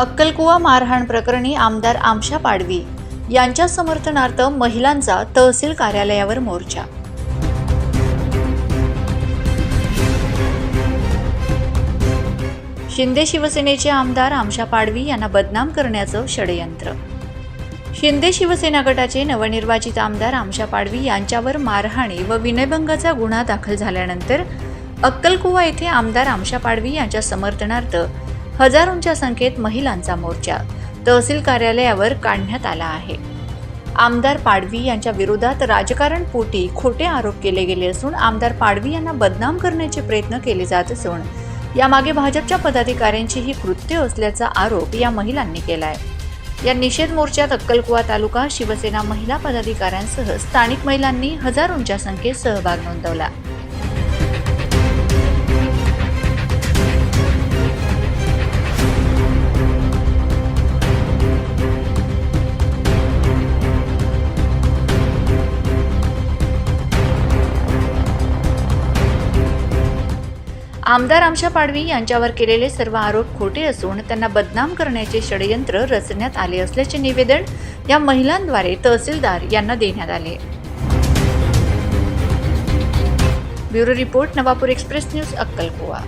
अक्कलकुवा मारहाण प्रकरणी आमदार आमशा पाडवी यांच्या समर्थनार्थ महिलांचा तहसील कार्यालयावर मोर्चा. शिंदे शिवसेनेचे आमदार आमशा पाडवी यांना बदनाम करण्याचं षडयंत्र. शिंदे शिवसेना गटाचे नवनिर्वाचित आमदार आमशा पाडवी यांच्यावर मारहाणी व विनयभंगाचा गुन्हा दाखल झाल्यानंतर अक्कलकुवा येथे आमदार आमशा पाडवी यांच्या समर्थनार्थ हजारोंच्या संख्येत महिलांचा मोर्चा तहसील कार्यालयावर काढण्यात आला आहे. आमदार पाडवी यांच्या विरोधात राजकारण पोटी खोटे आरोप केले गेले असून आमदार पाडवी यांना बदनाम करण्याचे प्रयत्न केले जात असून यामागे भाजपच्या पदाधिकाऱ्यांची ही कृत्य असल्याचा आरोप या महिलांनी केलाय. या निषेध मोर्चात अक्कलकुवा तालुका शिवसेना महिला पदाधिकाऱ्यांसह स्थानिक महिलांनी हजारोंच्या संख्येत सहभाग नोंदवला. आमदार आमशा पाडवी यांच्यावर केलेले सर्व आरोप खोटे असून त्यांना बदनाम करण्याचे षडयंत्र रचण्यात आले असल्याचे निवेदन या महिलांद्वारे तहसीलदार यांना देण्यात आले. Bureau report Navapur express news अक्कलकुवा.